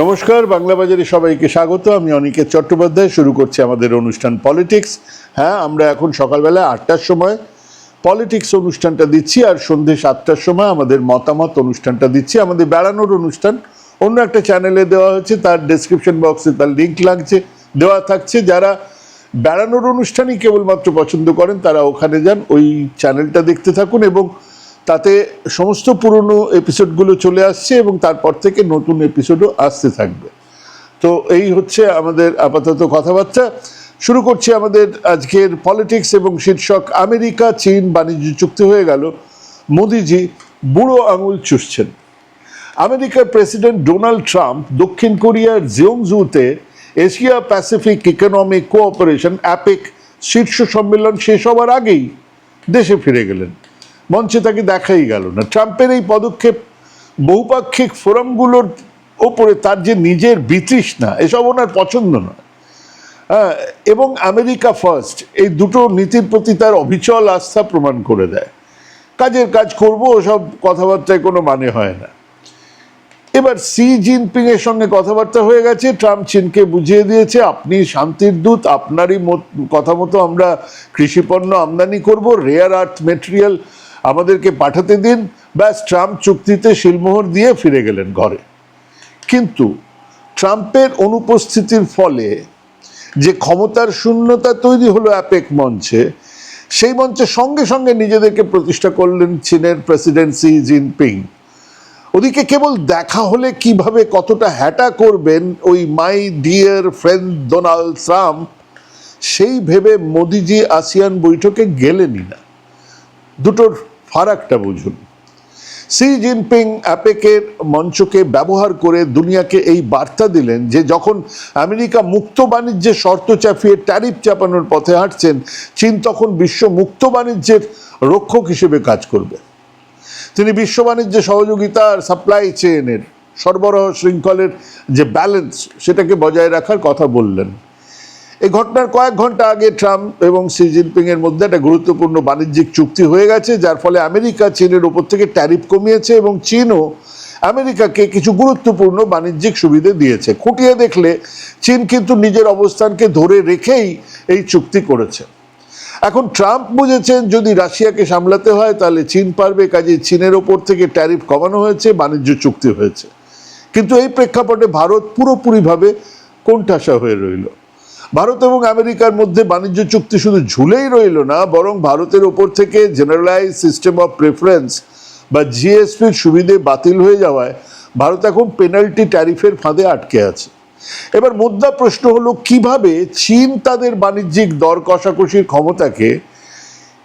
নমস্কার, বাংলা বাজারে সবাইকে স্বাগত। আমি অনিকেত চট্টোপাধ্যায়, শুরু করছি আমাদের অনুষ্ঠান পলিটিক্স। হ্যাঁ আমরা এখন সকালবেলা আটটার সময় পলিটিক্স অনুষ্ঠানটা দিচ্ছি আর সন্ধে সাতটার সময় আমাদের মতামত অনুষ্ঠানটা দিচ্ছি। আমাদের বেড়ানোর অনুষ্ঠান, অন্য একটা চ্যানেলে দেওয়া হচ্ছে তার ডেসক্রিপশন বক্সে তার লিঙ্ক লাগছে, দেওয়া থাকছে। যারা বেড়ানোর অনুষ্ঠানই কেবলমাত্র পছন্দ করেন, তারা ওখানে যান, ওই চ্যানেলটা দেখতে থাকুন এবং তাতে সমস্ত পুরনো এপিসোডগুলো চলে আসছে এবং তারপর থেকে নতুন এপিসোডও আসতে থাকবে। তো এই হচ্ছে আমাদের আপাতত কথাবার্তা। শুরু করছি আমাদের আজকের পলিটিক্স এবং শীর্ষক আমেরিকা, চীন, বাণিজ্য চুক্তি হয়ে গেল। মোদিজি বুড়ো আঙুল চুষছেন। আমেরিকার প্রেসিডেন্ট ডোনাল্ড ট্রাম্প দক্ষিণ কোরিয়ার জিওংজুতে Asia Pacific economic cooperation, APEC শীর্ষ সম্মেলন শেষ হওয়ার আগেই দেশে ফিরে গেলেন। মঞ্চে তাকে দেখাই গেল না। ট্রাম্পের এই পদক্ষেপ বহুপাক্ষিক ফোরামগুলোর ওপরে তার যে নিজের বিতৃষ্ণা এসব ওনার পছন্দ নয়। হ্যাঁ, এবং আমেরিকা ফার্স্ট এই দুটো নীতির প্রতি তার অবিচল আস্থা প্রমাণ করে দেয়। কাজের কাজ করব ওসব কথাবার্তায় কোনো মানে হয় না। এবার সি জিনপিং এর সঙ্গে কথাবার্তা হয়ে গেছে ট্রাম্প চীনকে বুঝিয়ে দিয়েছে আপনি শান্তির দূত আপনারই কথা মতো আমরা কৃষিপণ্য আমদানি করব রেয়ার আর্থ মেটেরিয়াল আমাদেরকে পাঠাতে দিন। ব্যাস, ট্রাম্প চুক্তিতে শিলমোহর দিয়ে ফিরে গেলেন ঘরে। কিন্তু ট্রাম্পের অনুপস্থিতির ফলে যে ক্ষমতার শূন্যতা তৈরি হলো অ্যাপেক মঞ্চে, সেই মঞ্চে সঙ্গে সঙ্গে নিজেদেরকে প্রতিষ্ঠা করলেন চীনের প্রেসিডেন্ট সি জিনপিং। ওদিকে কেবল দেখা হলে কীভাবে কতটা হ্যাটা করবেন ওই my dear friend Donald Trump, সেই ভেবে মোদিজি আসিয়ান বৈঠকে গেলেনই না। দুটোর ফারাকটা বুঝুন। সি জিনপিং অ্যাপেকের মঞ্চকে ব্যবহার করে দুনিয়াকে এই বার্তা দিলেন যে যখন আমেরিকা মুক্ত বাণিজ্যের শর্ত চাপিয়ে ট্যারিফ চাপানোর পথে হাঁটছেন, চীন তখন বিশ্ব মুক্ত বাণিজ্যের রক্ষক হিসেবে কাজ করবে। তিনি বিশ্ব বাণিজ্য সহযোগিতা আর সাপ্লাই চেইনের সরবরাহ শৃঙ্খলের যে ব্যালেন্স সেটাকে বজায় রাখার কথা বললেন। এই ঘটনার কয়েক ঘণ্টা আগে ট্রাম্প এবং সি জিনপিং এর মধ্যে একটা গুরুত্বপূর্ণ বাণিজ্যিক চুক্তি হয়ে গেছে, যার ফলে আমেরিকা চীনের উপর থেকে ট্যারিফ কমিয়েছে এবং চীনও আমেরিকাকে কিছু গুরুত্বপূর্ণ বাণিজ্যিক সুবিধে দিয়েছে। খুঁটিয়ে দেখলে চীন কিন্তু নিজের অবস্থানকে ধরে রেখেই এই চুক্তি করেছে। এখন ট্রাম্প বুঝেছেন যদি রাশিয়াকে সামলাতে হয়, তাহলে চীন পারবে কাজে চীনের ওপর থেকে ট্যারিফ কমানো হয়েছে, বাণিজ্য চুক্তি হয়েছে। কিন্তু এই প্রেক্ষাপটে ভারত পুরোপুরিভাবে কোণঠাসা হয়ে রইল। ভারত এবং আমেরিকার মধ্যে বাণিজ্য চুক্তি শুধু ঝুলেই রইল না, বরং ভারতের ওপর থেকে জেনারেলাইজ সিস্টেম অফ প্রেফারেন্স বা জিএসপির সুবিধে বাতিল হয়ে যাওয়ায় ভারত এখন পেনাল্টি ট্যারিফের ফাঁদে আটকে আছে। এবার মুদ্রা প্রশ্ন হলো, কীভাবে চীন তাদের বাণিজ্যিক দর কষাকষির ক্ষমতাকে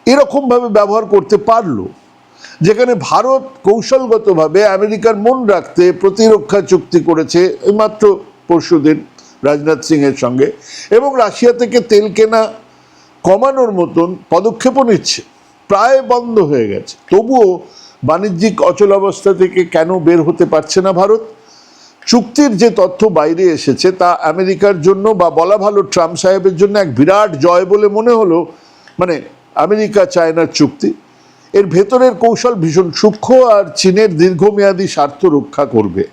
এরকমভাবে ব্যবহার করতে পারল? যেখানে ভারত কৌশলগতভাবে আমেরিকার মন রাখতে প্রতিরক্ষা চুক্তি করেছে মাত্র পরশুদিন। রাজনাথ সিং এর সঙ্গে এবং রাশিয়া থেকে তেল কেনা কমানোর মতন পদক্ষেপও নিচ্ছে। প্রায় বন্ধ হয়ে গেছে। তবুও বাণিজ্যিক অচলাবস্থা থেকে কেন বের হতে পারছে না ভারত? চুক্তির যে তথ্য বাইরে এসেছে তা আমেরিকার জন্য বা বলা ভালো ট্রাম্প সাহেবের জন্য এক বিরাট জয় বলে মনে হলো মানে আমেরিকা চায়নার চুক্তি। এর ভেতরের কৌশল ভীষণ সূক্ষ্ম আর চীনের দীর্ঘমেয়াদী স্বার্থ রক্ষা করবে।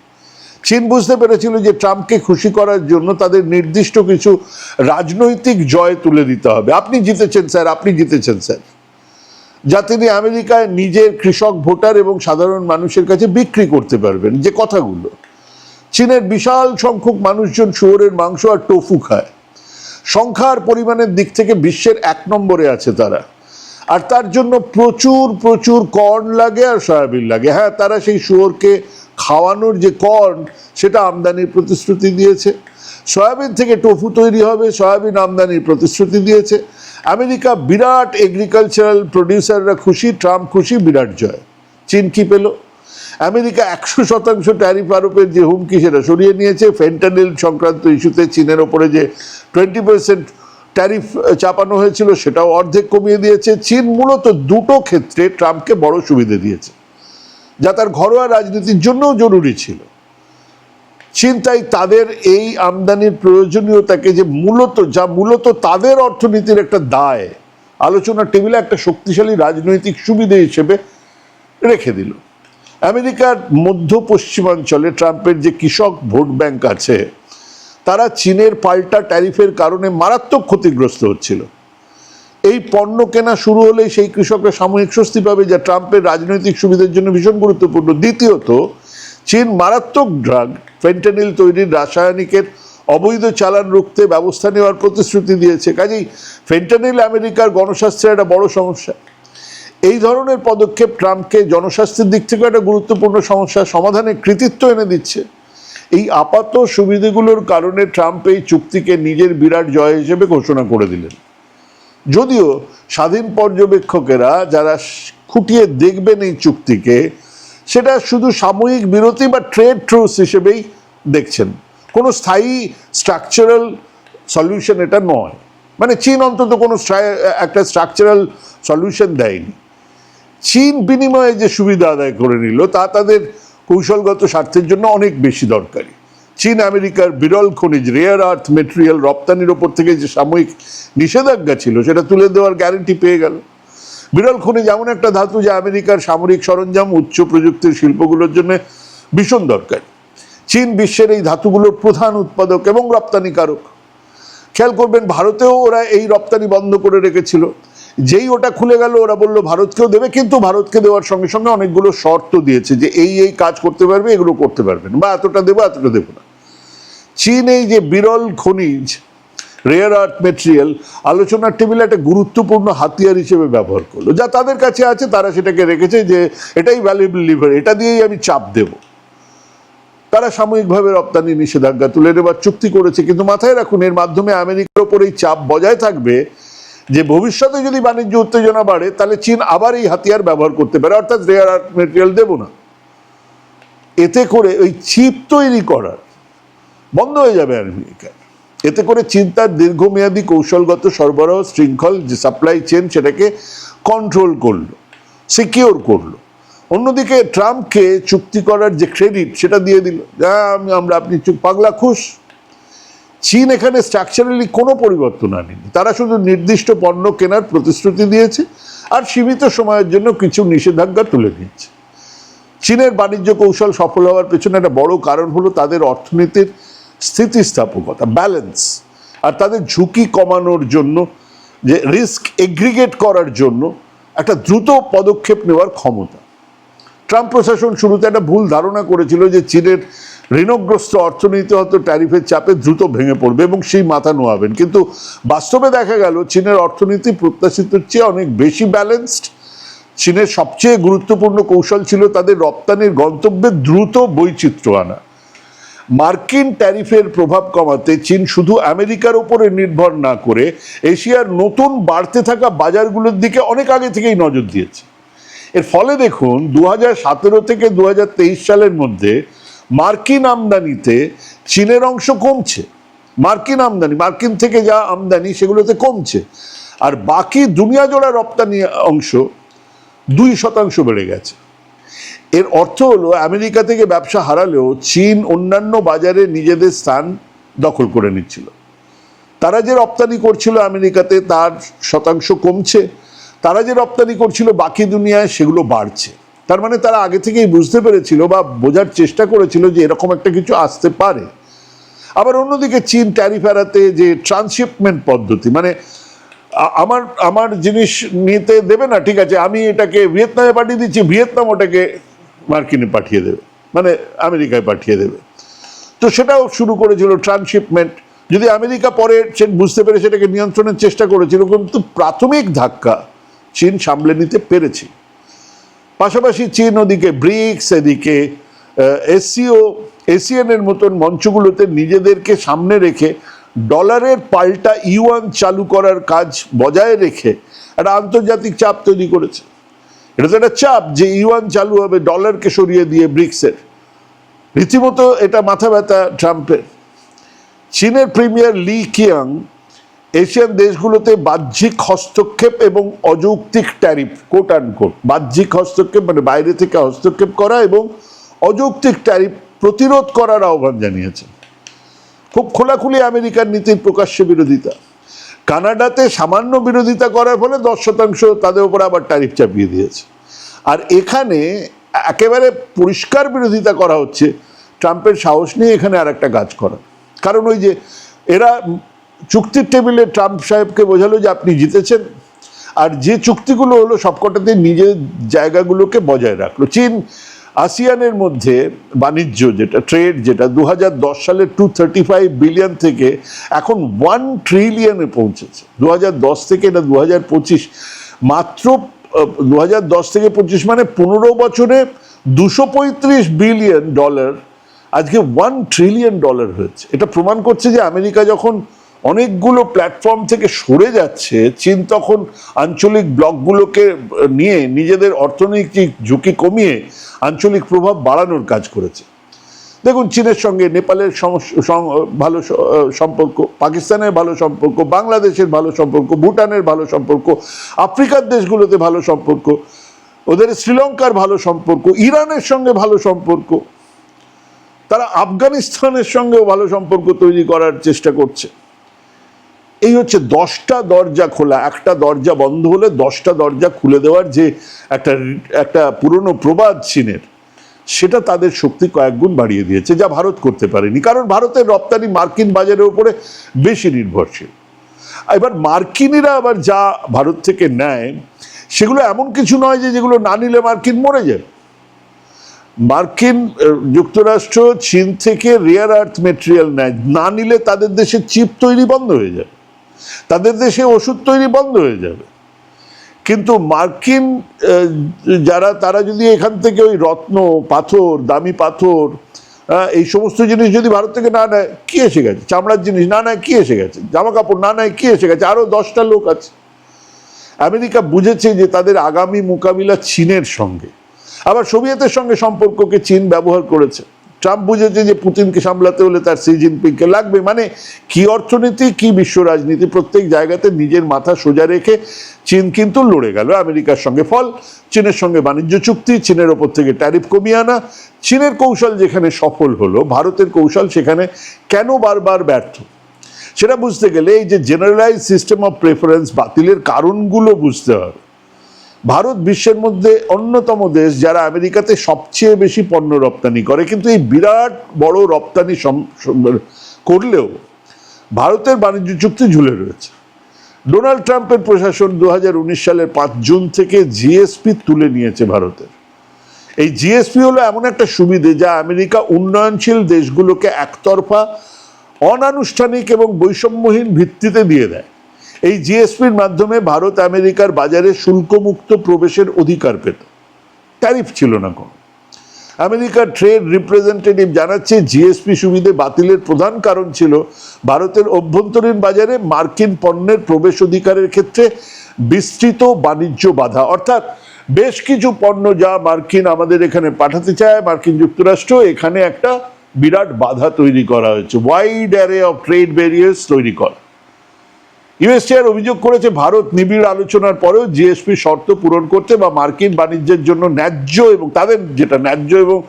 চীন বুঝতে পেরেছিল যে ট্রাম্পকে খুশি করার জন্য তাদের নির্দিষ্ট কিছু রাজনৈতিক জয় তুলে দিতে হবে। আপনি জিতেছেন, স্যার, আপনি জিতেছেন, স্যার। যা তিনি আমেরিকায় নিজের কৃষক, ভোটার এবং সাধারণ মানুষের কাছে বিক্রি করতে পারবেন, যে কথাগুলো। চীনের বিশাল সংখ্যক মানুষজন শুয়োরের মাংস আর টোফু খায়। সংখ্যার পরিমাণের দিক থেকে বিশ্বের এক নম্বরে আছে তারা। আর তার জন্য প্রচুর প্রচুর কর্ন লাগে আর সয়াবিন লাগে। হ্যাঁ তারা সেই শুয়োরকে খাওয়ানোর যে কর্ন সেটা আমদানির প্রতিশ্রুতি দিয়েছে। সয়াবিন থেকে টোফু তৈরি হবে, সয়াবিন আমদানির প্রতিশ্রুতি দিয়েছে। আমেরিকা বিরাট এগ্রিকালচারাল প্রডিউসাররা খুশি, ট্রাম্প খুশি, বিরাট জয়। চীন কি পেল? আমেরিকা একশো শতাংশ ট্যারিফ আরোপের যে হুমকি, সেটা সরিয়ে নিয়েছে। ফেন্টানিল সংক্রান্ত ইস্যুতে চীনের ওপরে যে টোয়েন্টি পার্সেন্ট ট্যারিফ চাপানো হয়েছিল, সেটাও অর্ধেক কমিয়ে দিয়েছে। চীন মূলত দুটো ক্ষেত্রে ট্রাম্পকে বড় সুবিধে দিয়েছে। যা তার ঘরোয়া রাজনীতির জন্যও জরুরি ছিল। চীন তাদের এই আমদানির প্রয়োজনীয়তাকে যে মূলত, যা মূলত তাদের অর্থনীতির একটা দায় আলোচনার টেবিলে একটা শক্তিশালী রাজনৈতিক সুবিধে হিসেবে রেখে দিল। আমেরিকার মধ্য পশ্চিমাঞ্চলে ট্রাম্পের যে কৃষক ভোট ব্যাংক আছে, তারা চীনের পাল্টা ট্যারিফের কারণে মারাত্মক ক্ষতিগ্রস্ত হচ্ছিল। এই পণ্য কেনা শুরু হলেই সেই কৃষকরা সাময়িক স্বস্তি পাবে, যা ট্রাম্পের রাজনৈতিক সুবিধার জন্য ভীষণ গুরুত্বপূর্ণ। দ্বিতীয়ত, চীন মারাত্মক ড্রাগ, ফেন্টানিল তৈরির রাসায়নিকের অবৈধ চালান রুখতে ব্যবস্থা নেওয়ার প্রতিশ্রুতি দিয়েছে। কাজেই ফেন্টানিল আমেরিকার গণস্বাস্থ্যের একটা বড় সমস্যা। এই ধরনের পদক্ষেপ ট্রাম্পকে জনস্বাস্থ্যের দিক থেকে একটা গুরুত্বপূর্ণ সমস্যার সমাধানে কৃতিত্ব এনে দিচ্ছে। এই আপাত সুবিধাগুলোর কারণে ট্রাম্প এই চুক্তিকে নিজের বিরাট জয় হিসেবে ঘোষণা করে দিলেন। যদিও স্বাধীন পর্যবেক্ষকেরা যারা খুঁটিয়ে দেখবেন এই চুক্তিকে, সেটা শুধু সাময়িক বিরতি বা ট্রেড ট্রুস হিসেবেই দেখছেন। কোনো স্থায়ী স্ট্রাকচারাল সলিউশন এটা নয়। মানে চীন অন্তত কোনো একটা স্ট্রাকচারাল সলিউশন দেয়নি। চীন বিনিময়ে যে সুবিধা আদায় করে নিল, তা তাদের কৌশলগত স্বার্থের জন্য অনেক বেশি দরকারি। চীন, আমেরিকার বিরল খনিজ রেয়ার আর্থ মেটেরিয়াল রপ্তানির ওপর থেকে যে সাময়িক নিষেধাজ্ঞা ছিল, সেটা তুলে দেওয়ার গ্যারেন্টি পেয়ে গেল। বিরল খনিজ এমন একটা ধাতু যা আমেরিকার সামরিক সরঞ্জাম, উচ্চ প্রযুক্তির শিল্পগুলোর জন্য ভীষণ দরকার। চীন বিশ্বের এই ধাতুগুলোর প্রধান উৎপাদক এবং রপ্তানিকারক। খেয়াল করবেন, ভারতেও ওরা এই রপ্তানি বন্ধ করে রেখেছিল। যেই ওটা খুলে গেল, ওরা বলল, ভারতকেও দেবে। কিন্তু ভারতকে দেওয়ার সঙ্গে সঙ্গে অনেকগুলো শর্ত দিয়েছে যে এই এই কাজ করতে পারবে, এগুলো করতে পারবেন বা এতটা দেবো এতটা দেবো না। চীন এই যে বিরল খনিজ রেয়ার আর্থ মেটেরিয়াল আলোচনার টেবিলে একটা গুরুত্বপূর্ণ হাতিয়ার হিসেবে ব্যবহার করল। যা তাদের কাছে আছে, তারা সেটাকে রেখেছে যে এটাই ভ্যালুয়েবল লিভার এটা দিয়েই আমি চাপ দেবো। তারা সাময়িকভাবে রপ্তানি নিষেধাজ্ঞা তুলে নেবার চুক্তি করেছে, কিন্তু মাথায় রাখুন, এর মাধ্যমে আমেরিকার ওপর এই চাপ বজায় থাকবে যে ভবিষ্যতে যদি বাণিজ্য উত্তেজনা বাড়ে, তাহলে চীন আবার এই হাতিয়ার ব্যবহার করতে পারে। অর্থাৎ রেয়ার আর্থ মেটেরিয়াল দেবো না। এতে করে ওই চিপ তৈরি করার বন্ধ হয়ে যাবে আমেরিকার এতে করে চিন্তার দীর্ঘমেয়াদী কৌশলগত সরবরাহ শৃঙ্খল যে সাপ্লাই চেন সেটাকে কন্ট্রোল করল সিকিওর করল। অন্যদিকে ট্রাম্পকে চুক্তি করার যে ক্রেডিট সেটা দিয়ে দিল। আমি- আমরা, আপনি চুপ, পাগলা, খুশ। চীন এখানে স্ট্রাকচারালি কোনো পরিবর্তন আনেনি। তারা শুধু নির্দিষ্ট পণ্য কেনার প্রতিশ্রুতি দিয়েছে আর সীমিত সময়ের জন্য কিছু নিষেধাজ্ঞা তুলে নিয়েছে। চীনের বাণিজ্য কৌশল সফল হওয়ার পেছনে একটা বড় কারণ হলো তাদের অর্থনীতির স্থিতিস্থাপকতা ব্যালেন্স আর তাদের ঝুঁকি কমানোর জন্য, যে রিস্ক এগ্রিগেট করার জন্য একটা দ্রুত পদক্ষেপ নেওয়ার ক্ষমতা। ট্রাম্প প্রশাসন শুরুতে একটা ভুল ধারণা করেছিল যে চীনের ঋণগ্রস্ত অর্থনীতি হয়তো ট্যারিফের চাপে দ্রুত ভেঙে পড়বে এবং সেই মাথা নোয়াবেন। কিন্তু বাস্তবে দেখা গেল, চীনের অর্থনীতি প্রত্যাশিতর চেয়ে অনেক বেশি ব্যালেন্সড চীনের সবচেয়ে গুরুত্বপূর্ণ কৌশল ছিল তাদের রপ্তানির গন্তব্যে দ্রুত বৈচিত্র্য আনা। মার্কিন ট্যারিফের প্রভাব কমাতে চীন শুধু আমেরিকার উপরে নির্ভর না করে এশিয়ার নতুন বাড়তে থাকা বাজারগুলোর দিকে অনেক আগে থেকেই নজর দিয়েছে। এর ফলে দেখুন দু সতেরো থেকে দু হাজার তেইশ সালের মধ্যে মার্কিন আমদানিতে চীনের অংশ কমছে। মার্কিন আমদানি, মার্কিন থেকে যা আমদানি সেগুলোতে কমছে। আর বাকি দুনিয়া জোড়া রপ্তানি অংশ দুই শতাংশ বেড়ে গেছে। এর অর্থ হলো আমেরিকা থেকে ব্যবসা হারালেও চীন অন্যান্য বাজারে নিজেদের স্থান দখল করে নিচ্ছিল। তারা যে রপ্তানি করছিল আমেরিকাতে তার শতাংশ কমছে, তারা যে রপ্তানি করছিল বাকি দুনিয়ায় সেগুলো বাড়ছে। তার মানে তারা আগে থেকেই বুঝতে পেরেছিল বা বোঝার চেষ্টা করেছিল যে এরকম একটা কিছু আসতে পারে। আবার অন্যদিকে চীন ট্যারিফ এড়াতে যে ট্রান্সশিপমেন্ট পদ্ধতি মানে আমার আমার জিনিস নিতে দেবে না, ঠিক আছে, আমি এটাকে ভিয়েতনামে পাঠিয়ে দিচ্ছি, ভিয়েতনাম ওটাকে মার্কিনে পাঠিয়ে দেবে মানে আমেরিকায় পাঠিয়ে দেবে। তো সেটাও শুরু করেছিল ট্রান্সশিপমেন্ট যদি আমেরিকা পরে সে বুঝতে পেরে সেটাকে নিয়ন্ত্রণের চেষ্টা করেছিল, কিন্তু প্রাথমিক ধাক্কা চীন সামলে নিতে পেরেছে। পাশাপাশি চীন ওদিকে ব্রিক্স, এদিকে এসিও এসিয়ানের মতন মঞ্চগুলোতে নিজেদেরকে সামনে রেখে ডলারের পাল্টা ইউয়ান চালু করার কাজ বজায় রেখে একটা আন্তর্জাতিক চাপ তৈরি করেছে। এটা তো একটা চাপ যে ইউয়ান চালু হবে, ডলারকে সরিয়ে দিয়ে ব্রিক্সের। রীতিমতো এটা মাথা ব্যথা ট্রাম্পের। চীনের প্রিমিয়ার লি কিয়াং এশিয়ান দেশগুলোতে বাহ্যিক হস্তক্ষেপ এবং অযৌক্তিক ট্যারিফ কোট কোট বাহ্যিক হস্তক্ষেপ মানে বাইরে থেকে হস্তক্ষেপ করা এবং অযৌক্তিক ট্যারিফ প্রতিরোধ করার আহ্বান জানিয়েছেন খুব খোলাখুলি আমেরিকার নীতির প্রকাশ্যে বিরোধিতা। কানাডাতে সামান্য বিরোধিতা করার ফলে দশ শতাংশ তাদের উপর আবার ট্যারিফ চাপিয়ে দিয়েছে। আর এখানে একেবারে পরিষ্কার বিরোধিতা করা হচ্ছে, ট্রাম্পের সাহস নিয়ে এখানে আর একটা কাজ করা। কারণ ওই যে এরা চুক্তির টেবিলে ট্রাম্প সাহেবকে বোঝালো যে আপনি জিতেছেন, আর যে চুক্তিগুলো হলো সবকটাতে নিজের জায়গাগুলোকে বজায় রাখল। চীন আসিয়ানের মধ্যে বাণিজ্য যেটা ট্রেড যেটা দু হাজার দশ সালে টু থার্টি ফাইভ বিলিয়ন থেকে এখন ওয়ান ট্রিলিয়নে পৌঁছেছে। দু হাজার দশ থেকে এটা দু মাত্র দু থেকে পঁচিশ মানে পনেরো বছরে দুশো বিলিয়ন ডলার আজকে ওয়ান ট্রিলিয়ন ডলার হয়েছে। এটা প্রমাণ করছে যে আমেরিকা যখন অনেকগুলো প্ল্যাটফর্ম থেকে সরে যাচ্ছে। চীন তখন আঞ্চলিক ব্লকগুলোকে নিয়ে নিজেদের অর্থনৈতিক ঝুঁকি কমিয়ে আঞ্চলিক প্রভাব বাড়ানোর কাজ করেছে। দেখুন, চীনের সঙ্গে নেপালের ভালো সম্পর্ক, পাকিস্তানের ভালো সম্পর্ক, বাংলাদেশের ভালো সম্পর্ক, ভুটানের ভালো সম্পর্ক, আফ্রিকার দেশগুলোতে ভালো সম্পর্ক, ওদের শ্রীলঙ্কার ভালো সম্পর্ক, ইরানের সঙ্গে ভালো সম্পর্ক। তারা আফগানিস্তানের সঙ্গেও ভালো সম্পর্ক তৈরি করার চেষ্টা করছে। এই হচ্ছে দশটা দরজা খোলা। একটা দরজা বন্ধ হলে দশটা দরজা খুলে দেওয়ার যে একটা একটা পুরনো প্রবাদ চীনের সেটা তাদের শক্তি কয়েক গুণ বাড়িয়ে দিয়েছে, যা ভারত করতে পারেনি। কারণ ভারতের রপ্তানি মার্কিন বাজারের উপরে বেশি নির্ভরশীল। এবার মার্কিনিরা আবার যা ভারত থেকে নেয়, সেগুলো এমন কিছু নয় যে যেগুলো না নিলে মার্কিন মরে যায়। মার্কিন যুক্তরাষ্ট্র, চীন থেকে রেয়ার আর্থ মেটেরিয়াল নেয়। না নিলে তাদের দেশে চিপ তৈরি বন্ধ হয়ে যাবে তাদের দেশে ওষুধ তৈরি বন্ধ হয়ে যাবে। কিন্তু মার্কিন যারা, তারা যদি এখান থেকে ওই রত্ন, পাথর, দামি পাথর এই সমস্ত জিনিস যদি ভারত থেকে না নেয়, কি এসে গেছে? চামড়ার জিনিস না নেয়, কি এসে গেছে? জামা কাপড় না নেয়, কি এসে গেছে? আরও দশটা লোক আছে। আমেরিকা বুঝেছে যে তাদের আগামী মোকাবিলা চীনের সঙ্গে। আবার সোভিয়েতের সঙ্গে সম্পর্ককে চীন ব্যবহার করেছে। ট্রাম্প বুঝেছে যে পুতিনকে সামলাতে হলে তার সি জিনপিংকে লাগবে। মানে কি অর্থনীতি, কি বিশ্ব রাজনীতি, প্রত্যেক জায়গাতে নিজের মাথা সোজা রেখে চীন কিন্তু লড়ে গেল। আমেরিকার সঙ্গে ফল, চীনের সঙ্গে বাণিজ্য চুক্তি, চীনের ওপর থেকে ট্যারিফ কমিয়ে আনা। চীনের কৌশল যেখানে সফল হলো, ভারতের কৌশল সেখানে কেন বারবার ব্যর্থ? সেটা বুঝতে গেলে এই যে জেনারেলাইজ সিস্টেম অফ প্রেফারেন্স বাতিলের কারণগুলো বুঝতে হবে। ভারত বিশ্বের মধ্যে অন্যতম দেশ যারা আমেরিকাতে সবচেয়ে বেশি পণ্য রপ্তানি করে, কিন্তু এই বিরাট বড় রপ্তানি করলেও ভারতের বাণিজ্য চুক্তি ঝুলে রয়েছে। ডোনাল্ড ট্রাম্পের প্রশাসন দু হাজার উনিশ সালের পাঁচ জুন থেকে জিএসপি তুলে নিয়েছে ভারতের। এই জিএসপি হলো এমন একটা সুবিধে যা আমেরিকা উন্নয়নশীল দেশগুলোকে একতরফা, অনানুষ্ঠানিক এবং বৈষম্যহীন ভিত্তিতে দিয়ে দেয়। এই জিএসপির মাধ্যমে ভারত আমেরিকার বাজারে শুল্কমুক্ত প্রবেশের অধিকার পেত। ট্যারিফ ছিল না কোনো। আমেরিকার ট্রেড রিপ্রেজেন্টেটিভ জানাচ্ছে জিএসপি সুবিধে বাতিলের প্রধান কারণ ছিল ভারতের অভ্যন্তরীণ বাজারে মার্কিন পণ্যের প্রবেশ অধিকারের ক্ষেত্রে বিস্তৃত বাণিজ্য বাধা। অর্থাৎ বেশ কিছু পণ্য যা মার্কিন আমাদের এখানে পাঠাতে চায়, মার্কিন যুক্তরাষ্ট্র, এখানে একটা বিরাট বাধা তৈরি করা হয়েছে। Wide array of trade barriers তৈরি করা। ইউএসটিআর অভিযোগ করেছে, ভারত নিবিড় আলোচনার পরেও জিএসপি শর্ত পূরণ করতে বা মার্কিন বাণিজ্যের জন্য ন্যায্য এবং তাদের যেটা ন্যায্য এবং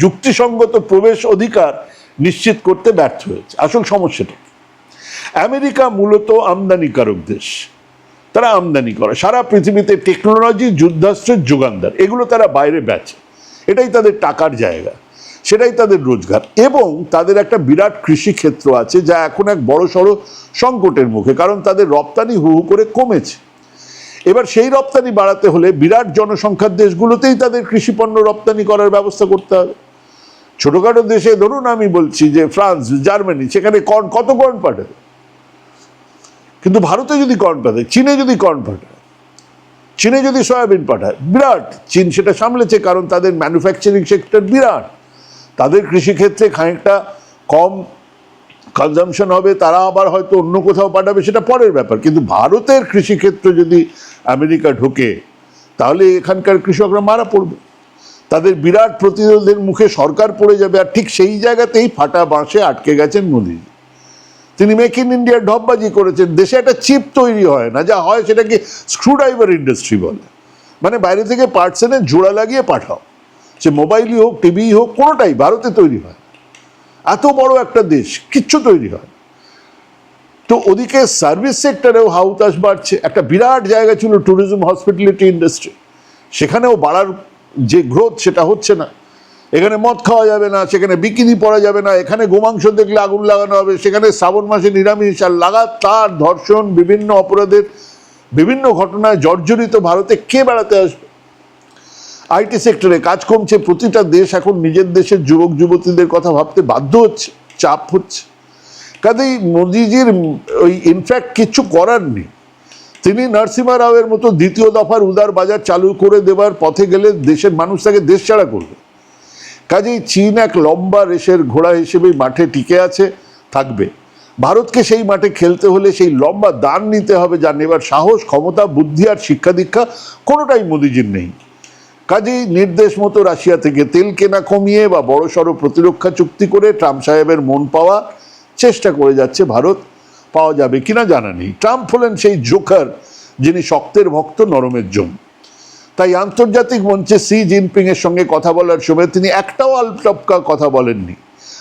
যুক্তিসঙ্গত প্রবেশ অধিকার নিশ্চিত করতে ব্যর্থ হয়েছে। আসল সমস্যাটা আমেরিকা মূলত আমদানিকারক দেশ। তারা আমদানি করে। সারা পৃথিবীতে টেকনোলজি, যুদ্ধাস্ত্রের যোগানদার, এগুলো তারা বাইরে বেচে। এটাই তাদের টাকার জায়গা। সেটাই তাদের রোজগার। এবং তাদের একটা বিরাট কৃষি ক্ষেত্র আছে যা এখন এক বড় সড়ো সংকটের মুখে, কারণ তাদের রপ্তানি হু হু করে কমেছে। এবার সেই রপ্তানি বাড়াতে হলে বিরাট জনসংখ্যার দেশগুলোতেই তাদের কৃষি পণ্য রপ্তানি করার ব্যবস্থা করতে হবে। ছোটোখাটো দেশে ধরুন আমি বলছি যে ফ্রান্স, জার্মানি, সেখানে কর্ন, কত কর্ন পাঠাবে কিন্তু ভারতে যদি কর্ন পাঠায়, চীনে যদি কর্ন পাঠায়, চীনে যদি সয়াবিন পাঠায়, বিরাট, চীন সেটা সামলেছে কারণ তাদের ম্যানুফ্যাকচারিং সেক্টর বিরাট। তাদের কৃষিক্ষেত্রে খানিকটা কম কনজামশন হবে, তারা আবার হয়তো অন্য কোথাও পাঠাবে, সেটা পরের ব্যাপার। কিন্তু ভারতের কৃষিক্ষেত্র যদি আমেরিকা ঢোকে, তাহলে এখানকার কৃষকরা মারা পড়বে। তাদের বিরাট প্রতিরোধের মুখে সরকার পড়ে যাবে, আর ঠিক সেই জায়গাতেই ফাটা বাঁশে আটকে গেছেন মোদিজি তিনি মেক ইন ইন্ডিয়ার ঢপবাজি করেছেন, দেশে একটা চিপ তৈরি হয় না, যা হয় সেটাকে স্ক্রুড্রাইভার ইন্ডাস্ট্রি বলে। মানে বাইরে থেকে পার্টস এনে জোড়া লাগিয়ে পাঠাও। সে মোবাইলই হোক টিভি হোক, কোনোটাই ভারতে তৈরি হয় এত বড় একটা দেশ, কিচ্ছু তৈরি হয় তো ওদিকে সার্ভিস সেক্টরেও হাউতাস বাড়ছে। একটা বিরাট জায়গা ছিল ট্যুরিজম হসপিটালিটি ইন্ডাস্ট্রি সেখানেও বাড়ার যে গ্রোথ সেটা হচ্ছে না। এখানে মদ খাওয়া যাবে না, সেখানে বিকিনি পরা যাবে না, এখানে গোমাংস দেখলে আগুন লাগানো হবে, সেখানে শ্রাবণ মাসে নিরামিষ, আর লাগাতার ধর্ষণ, বিভিন্ন অপরাধের বিভিন্ন ঘটনায় জর্জরিত ভারতে কে বেড়াতে আসবে? আইটি সেক্টরে কাজ কমছে, প্রতিটা দেশ এখন নিজের দেশের যুবক, যুবতীদের কথা ভাবতে বাধ্য হচ্ছে, চাপ হচ্ছে। কাজেই মোদিজির, ওই ইনফ্যাক্ট কিচ্ছু করার নেই। তিনি নরসিমা রাওয়ের মতো দ্বিতীয় দফার উদার বাজার চালু করে দেওয়ার পথে গেলে দেশের মানুষ তাকে দেশ ছাড়া করবে। কাজেই চীন এক লম্বা রেসের ঘোড়া হিসেবেই মাঠে টিকে আছে, থাকবে। ভারতকে সেই মাঠে খেলতে হলে সেই লম্বা দান নিতে হবে, যা নেবার সাহস, ক্ষমতা, বুদ্ধি আর শিক্ষা দীক্ষা কোনোটাই মোদিজির নেই। কাজেই নির্দেশ মতো রাশিয়া থেকে তেল কেনা কমিয়ে বা বড়সড় প্রতিরক্ষা চুক্তি করে ট্রাম্প সাহেবের মন পাওয়া চেষ্টা করে যাচ্ছে ভারত। পাওয়া যাবে কিনা জানা নেই। ট্রাম্প হলেন সেই জোকার যিনি শক্তের ভক্ত, নরমের জম। তাই আন্তর্জাতিক মঞ্চে সি জিনপিং এর সঙ্গে কথা বলার সময় তিনি একটাও আলটপকা কথা বলেননি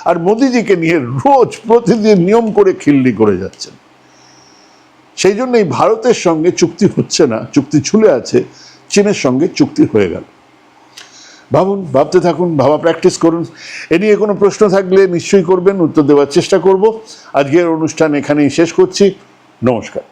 আর মোদিজিকে নিয়ে রোজ প্রতিদিন নিয়ম করে খিল্লি করে যাচ্ছেন। সেই জন্যই ভারতের সঙ্গে চুক্তি হচ্ছে না, চুক্তি ছুলে আছে, চীনের সঙ্গে চুক্তি হয়ে গেল। ভাবুন, ভাবতে থাকুন, ভাবা প্র্যাকটিস করুন। এ নিয়ে কোনো প্রশ্ন থাকলে নিশ্চয়ই করবেন, উত্তর দেওয়ার চেষ্টা করব। আজকের অনুষ্ঠান এখানেই শেষ করছি। নমস্কার।